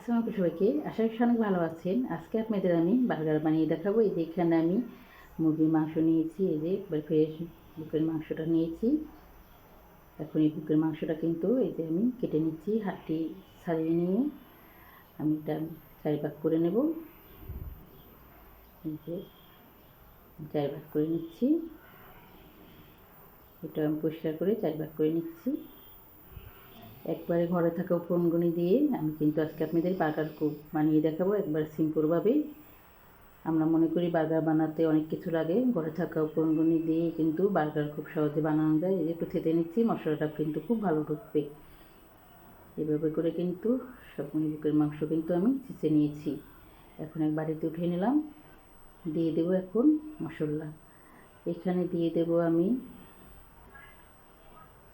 আসসালামু সবাইকে। আশা করি অনেক ভালো আছেন। আজকে আপনাদের আমি বার্গার বানিয়ে দেখাবো। এই যে এখানে আমি মুরগির মাংস নিয়েছি, এই যে ফ্রেশ বুকের মাংসটা নিয়েছি। এখন এই বুকের মাংসটা কিন্তু এই যে আমি কেটে নিচ্ছি হাতটি ছাড়িয়ে নিয়ে আমি এটা চারি ভাগ করে নেব। এই যে চারি ভাগ করে নিচ্ছি। এটা আমি পরিষ্কার করে চারি ভাগ করে নিচ্ছি। একবারে ঘরে থাকা উপকরণগুলি দিয়ে আমি কিন্তু আজকে আপনাদের বার্গার খুব বানিয়ে দেখাবো, একবার সিম্পলভাবে আমরা মনে করি বার্গার বানাতে অনেক কিছু লাগে, ঘরে থাকা উপকরণগুলি দিয়ে কিন্তু বার্গার খুব সহজে বানানো যায়। এই একটু থেতে নিচ্ছি, মশলাটা কিন্তু খুব ভালো ঢুকবে। এভাবে করে কিন্তু সব বুকের মাংস কিন্তু আমি চেঁচে নিয়েছি। এখন এক বাড়িতে উঠিয়ে নিলাম। দিয়ে দেবো এখন মশলা। এখানে দিয়ে দেবো আমি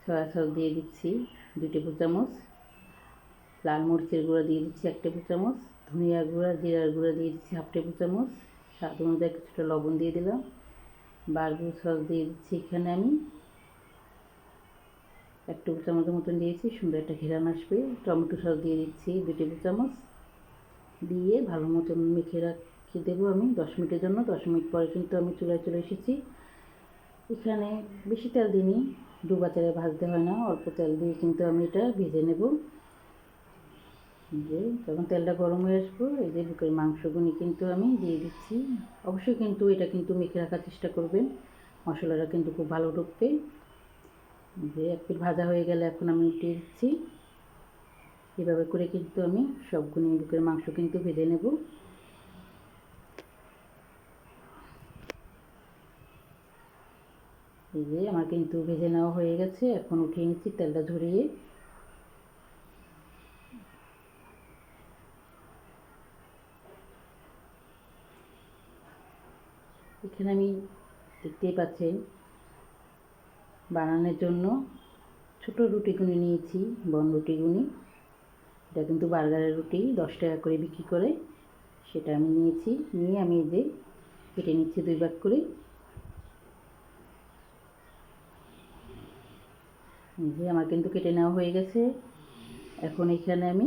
সয়া সস দিয়ে দিচ্ছি। দুই টেবিল চামচ। লাল মরিচের গুঁড়া দিয়ে দিচ্ছি এক টেবিল চামচ। ধনিয়া গুঁড়া, জিরার গুঁড়া দিয়ে দিচ্ছি হাফ টেবিল চামচ। স্বাদ অনুযায়ী কিছুটা লবণ দিয়ে দিলাম। বারবু সস দিয়ে দিচ্ছি এখানে আমি। এক টেবিল চামচের মতন দিয়েছি, সুন্দর একটা ঘেরান আসবে। টমেটো সস দিয়ে দিচ্ছি দুই টেবিল চামচ। দিয়ে ভালো মতন মেখে রাখি দেবো আমি দশ মিনিটের জন্য। দশ মিনিট পরে কিন্তু আমি চুলায় চলে এসেছি। এখানে বেশি তেল দিইনি। ডুবা তেলে ভাজতে হয় না, অল্প তেল দিয়ে কিন্তু আমি এটা ভেজে নেব। যে, যখন তেলটা গরম হয়ে আসব, এই যে বুকের মাংসগুলি কিন্তু আমি দিয়ে দিচ্ছি। অবশ্যই কিন্তু এটা কিন্তু মেখে রাখার চেষ্টা করবেন, মশলাটা কিন্তু খুব ভালো ঢুকবে। যে, এক পিঠ ভাজা হয়ে গেলে এখন আমি উঠিয়ে দিচ্ছি। এভাবে করে কিন্তু আমি সবগুলি বুকের মাংস কিন্তু ভেজে নেব। এই যে আমার কিন্তু ভেজে নেওয়া হয়ে গেছে। এখন উঠিয়ে নিচ্ছি তেলটা ঝরিয়ে। এখানে আমি দেখতেই পাচ্ছেন, বানানোর জন্য ছোটো রুটিগুনি নিয়েছি, বন রুটিগুনি এটা কিন্তু বার্গারের রুটি, দশ টাকা করে বিক্রি করে। সেটা আমি নিয়েছি। নিয়ে আমি এই যে কেটে নিচ্ছি দুই ভাগ করে। যে আমার কিন্তু কেটে নেওয়া হয়ে গেছে। এখন এখানে আমি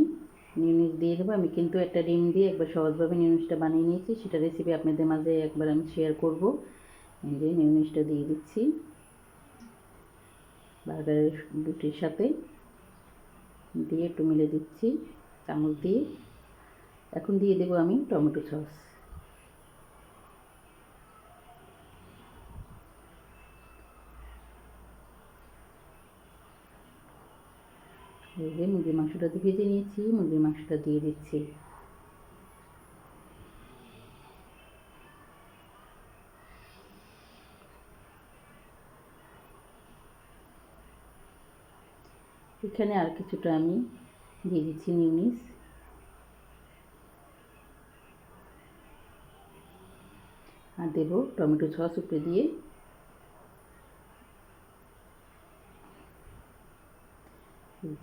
নিউনিস দিয়ে দেবো। আমি কিন্তু একটা ডিম দিয়ে একবার সহজভাবে নিউনিসটা বানিয়ে নিয়েছি। সেটা রেসিপি আপনাদের মাঝে একবার আমি শেয়ার করব। এই যে নিউনিসটা দিয়ে দিচ্ছি বার্গারের রুটির সাথে। দিয়ে একটু মিলে দিচ্ছি, চামচ দিয়ে। এখন দিয়ে দেবো আমি টমেটো সস। এই মুরগির মাংসটা তো ভেজে নিয়েছি, মুরগির মাংসটা দিয়ে দিচ্ছি। এখানে আর কিছুটা আমি দিয়ে দিচ্ছি নিউনিস। আর দেবো টমেটো সস উপরে দিয়ে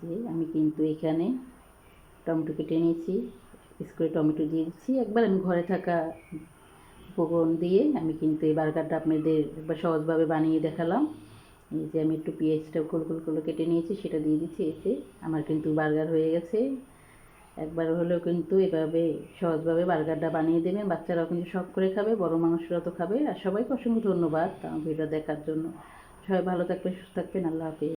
যে আমি কিন্তু এখানে টমেটো কেটে নিয়েছি করে টমেটো দিয়ে দিচ্ছি। একবার আমি ঘরে থাকা উপকরণ দিয়ে আমি কিন্তু এই বার্গারটা আপনাদের একবার সহজভাবে বানিয়ে দেখালাম। এই যে আমি একটু পেঁয়াজটা গোল গোল করে কেটে নিয়েছি, সেটা দিয়ে দিচ্ছি এতে। আমার কিন্তু বার্গার হয়ে গেছে। একবার হলেও কিন্তু এভাবে সহজভাবে বার্গারটা বানিয়ে দেবেন। বাচ্চারাও কিন্তু শখ করে খাবে, বড় মানুষরাও তো খাবে। আর সবাইকে অসংখ্য ধন্যবাদ আমার ভিডিও দেখার জন্য। সবাই ভালো থাকবেন, সুস্থ থাকবেন। আল্লাহ হাফিজ।